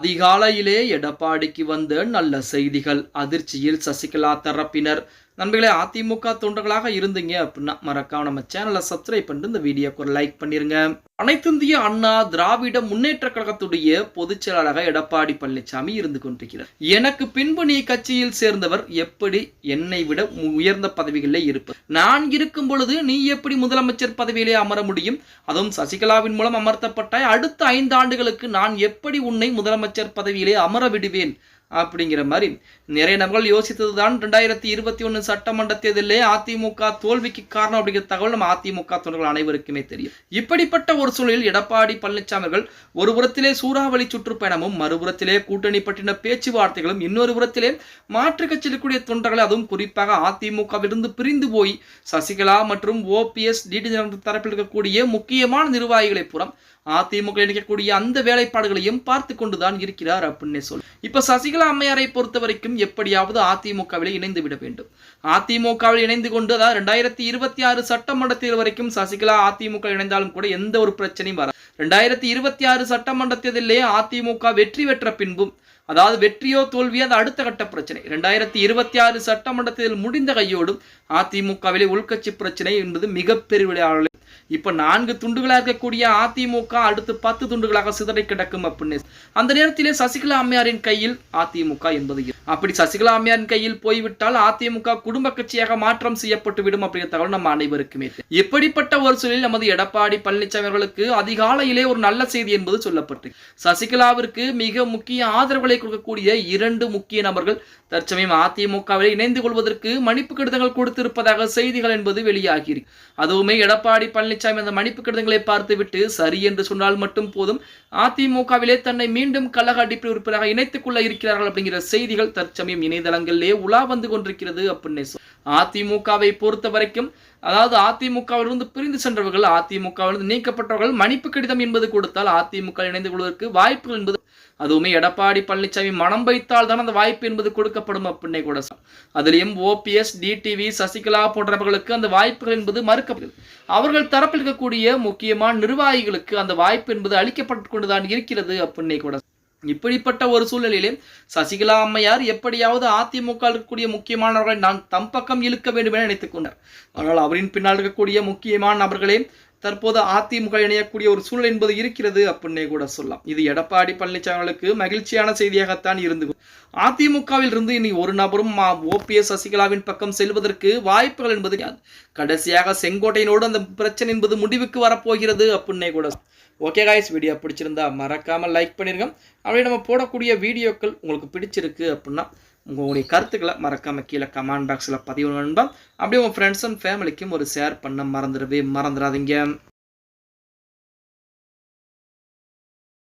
அதிகாலையிலே எடப்பாடிக்கு வந்த நல்ல செய்திகள். அதிர்ச்சியில் சசிகலா தரப்பினர் நண்பர்களே அதிமுக தொண்டர்களாக இருந்தீங்க அப்படின்னா மறக்காம நம்ம சேனலை சப்ஸ்கிரைப் பண்ணிட்டு இந்த வீடியோக்கு ஒரு லைக் பண்ணிருங்க. அனைத்திந்திய அண்ணா திராவிட முன்னேற்ற கழகத்துடைய பொதுச் செயலாளராக எடப்பாடி பழனிசாமி இருந்து கொண்டிருக்கிறார். எனக்கு பின்பு நீ கட்சியில் சேர்ந்தவர் எப்படி என்னை விட உயர்ந்த பதவிகளிலே இருப்பது நான் இருக்கும் பொழுது நீ எப்படி முதலமைச்சர் பதவியிலே அமர முடியும்? அதுவும் சசிகலாவின் மூலம் அமர்த்தப்பட்டாய். அடுத்த ஐந்து ஆண்டுகளுக்கு நான் எப்படி உன்னை முதலமைச்சர் பதவியிலே அமர விடுவேன்? அப்படிங்கிற மாதிரி. நிறைய நபர்கள் யோசித்ததுதான் ரெண்டாயிரத்தி இருபத்தி ஒன்று சட்டமன்ற தேர்தலிலே அதிமுக தோல்விக்கு காரணம் அப்படிங்கிற தகவல் நம்ம அதிமுக தொண்டர்கள் அனைவருக்குமே தெரியும். இப்படிப்பட்ட ஒரு சூழலில் எடப்பாடி பழனிசாமி அவர்கள் ஒரு புறத்திலே சூறாவளி சுற்றுப்பயணமும் மறுபுறத்திலே கூட்டணி பற்றின பேச்சுவார்த்தைகளும் இன்னொரு புறத்திலே மாற்றுக் கட்சியில் இருக்கக்கூடிய தொண்டர்கள் அதுவும் குறிப்பாக அதிமுகவிலிருந்து பிரிந்து போய் சசிகலா மற்றும் ஓபிஎஸ் டிடி தரப்பில் இருக்கக்கூடிய முக்கியமான நிர்வாகிகளை புறம் அதிமுக இணைக்கக்கூடிய அந்த வேலைப்பாடுகளையும் பார்த்து கொண்டுதான் இருக்கிறார் அப்படின்னு சொல். இப்ப சசிகலா அம்மையாரை பொறுத்த வரைக்கும் எப்படியாவது அதிமுகவில் இணைந்து விட வேண்டும். அதிமுகவில் இணைந்து கொண்டு அதாவது ரெண்டாயிரத்தி இருபத்தி ஆறு சட்டமன்ற தேர்தல் வரைக்கும் சசிகலா அதிமுக இணைந்தாலும் கூட எந்த ஒரு பிரச்சனையும் வராது. ரெண்டாயிரத்தி இருபத்தி ஆறு சட்டமன்ற தேர்தலிலே அதிமுக வெற்றி பெற்ற பின்பும் அதாவது வெற்றியோ தோல்வியோ அது அடுத்த கட்ட பிரச்சனை. ரெண்டாயிரத்தி இருபத்தி ஆறு சட்டமன்ற தேர்தல் முடிந்த கையோடும் அதிமுகவிலே உள்கட்சி பிரச்சனை என்பது மிகப்பெரிய விளையாடல். இப்ப நான்கு துண்டுகளாக இருக்கக்கூடிய அதிமுக அடுத்து பத்து துண்டுகளாக சிதறி கிடக்கும் அப்படின்னு அந்த நேரத்திலே சசிகலா அம்மையாரின் கையில் அதிமுக என்பது அப்படி சசிகலா அம்மையாரின் கையில் போய்விட்டால் அதிமுக குடும்ப கட்சியாக மாற்றம் செய்யப்பட்டு விடும் அப்படிங்கிற தகவல் நம்ம அனைவருக்குமே இப்படிப்பட்ட ஒரு சூழலில் நமது எடப்பாடி பழனிசாமி அவர்களுக்கு அதிகாலையிலே ஒரு நல்ல செய்தி என்பது சொல்லப்பட்டு சசிகலாவிற்கு மிக முக்கிய ஆதரவுகளை கொடுக்கக்கூடிய இரண்டு முக்கிய நபர்கள் தற்சமயம் அதிமுகவில் இணைந்து கொள்வதற்கு மன்னிப்பு கடிதங்கள் கொடுத்திருப்பதாக செய்திகள் என்பது வெளியாகியிருக்கு அதுவுமே எடப்பாடி பழனிசாமி அந்த மன்னிப்பு கடிதங்களை பார்த்துவிட்டு சரி என்று சொன்னால் மட்டும் போதும். அதிமுகவிலே தன்னை மீண்டும் கழக அடிப்படை உறுப்பினராக இணைத்துக் கொள்ள இருக்கிறார்கள் அப்படிங்கிற செய்திகள் தற்சமயம் இணையதளங்களிலே உலா வந்து கொண்டிருக்கிறது அப்படின்னு அதிமுகவை பொறுத்த வரைக்கும் அதாவது அதிமுகவிலிருந்து பிரிந்து சென்றவர்கள் அதிமுகவிலிருந்து நீக்கப்பட்டவர்கள் மன்னிப்பு கடிதம் என்பது கொடுத்தால் அதிமுக இணைந்து கொள்வதற்கு வாய்ப்புகள் என்பது அதுவுமே எடப்பாடி பழனிசாமி மனம் வைத்தால் தான் அந்த வாய்ப்பு என்பது கொடுக்கப்படும் அப்படின்னே கூட சொல்லலாம். அதிலையும் ஓபிஎஸ் டிடிவி சசிகலா போன்றவர்களுக்கு அந்த வாய்ப்புகள் என்பது மறுக்கப்படுகிறது அவர்கள் தரப்பில் இருக்கக்கூடிய முக்கியமான நிர்வாகிகளுக்கு அந்த வாய்ப்பு என்பது அளிக்கப்பட்டு கொண்டுதான் இருக்கிறது அப்படின்னே கூட இப்படிப்பட்ட ஒரு சூழ்நிலையிலே சசிகலா அம்மையார் எப்படியாவது அதிமுக இருக்கக்கூடிய முக்கியமானவர்களை நான் தம் பக்கம் இழுக்க வேண்டும் என நினைத்துக் கொண்டார். ஆனால் அவரின் பின்னால் இருக்கக்கூடிய முக்கியமான நபர்களே தற்போது அதிமுக இணையக்கூடிய ஒரு சூழல் என்பது இருக்கிறது அப்படின்னே கூட சொல்லலாம். இது எடப்பாடி பழனிசாமிகளுக்கு மகிழ்ச்சியான செய்தியாகத்தான் இருந்து அதிமுகவில் இருந்து இனி ஒரு நபரும் ஓபிஎஸ் சசிகலாவின் பக்கம் செல்வதற்கு வாய்ப்புகள் என்பது கடைசியாக செங்கோட்டையினோடு அந்த பிரச்சனை என்பது முடிவுக்கு வரப்போகிறது அப்படின்னே கூட ஓகே காய்ஸ் வீடியோ பிடிச்சிருந்தா மறக்காமல் லைக் பண்ணிருங்க. அப்படியே நம்ம போடக்கூடிய வீடியோக்கள் உங்களுக்கு பிடிச்சிருக்கு அப்படின்னா உங்களுடைய கருத்துக்களை மறக்காம கீழே கமெண்ட் பாக்ஸில் பதிவு நண்பா. அப்படியே உங்கள் ஃப்ரெண்ட்ஸ் அண்ட் ஃபேமிலிக்கும் ஒரு ஷேர் பண்ண மறந்துடவே மறந்துடாதீங்க.